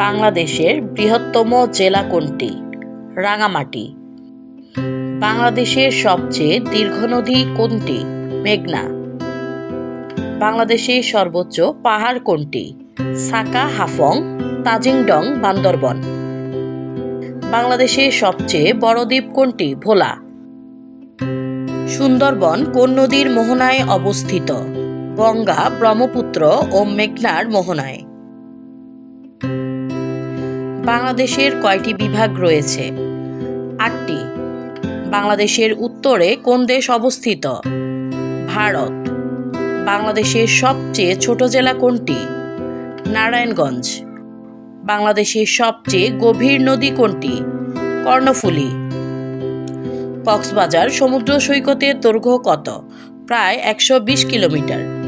বাংলাদেশের বৃহত্তম জেলা কোনটি? রাঙামাটি। বাংলাদেশের সবচেয়ে দীর্ঘ নদী কোনটি? মেঘনা। বাংলাদেশের সর্বোচ্চ পাহাড় কোনটি? সাকা, হাফং, তাজিংডং, বান্দরবন। বাংলাদেশের সবচেয়ে বড় দ্বীপ কোনটি? ভোলা। সুন্দরবন কোন নদীর মোহনায় অবস্থিত? গঙ্গা ব্রহ্মপুত্র ও মেঘনার মোহনায়। বাংলাদেশের কয়টি বিভাগ রয়েছে? আটটি। বাংলাদেশের উত্তরে কোন দেশ অবস্থিত? ভারত। বাংলাদেশের সবচেয়ে ছোট জেলা কোনটি? নারায়ণগঞ্জ। বাংলাদেশের সবচেয়ে গভীর নদী কোনটি? কর্ণফুলী। কক্সবাজার সমুদ্র সৈকতের দৈর্ঘ্য কত? প্রায় একশো বিশ কিলোমিটার।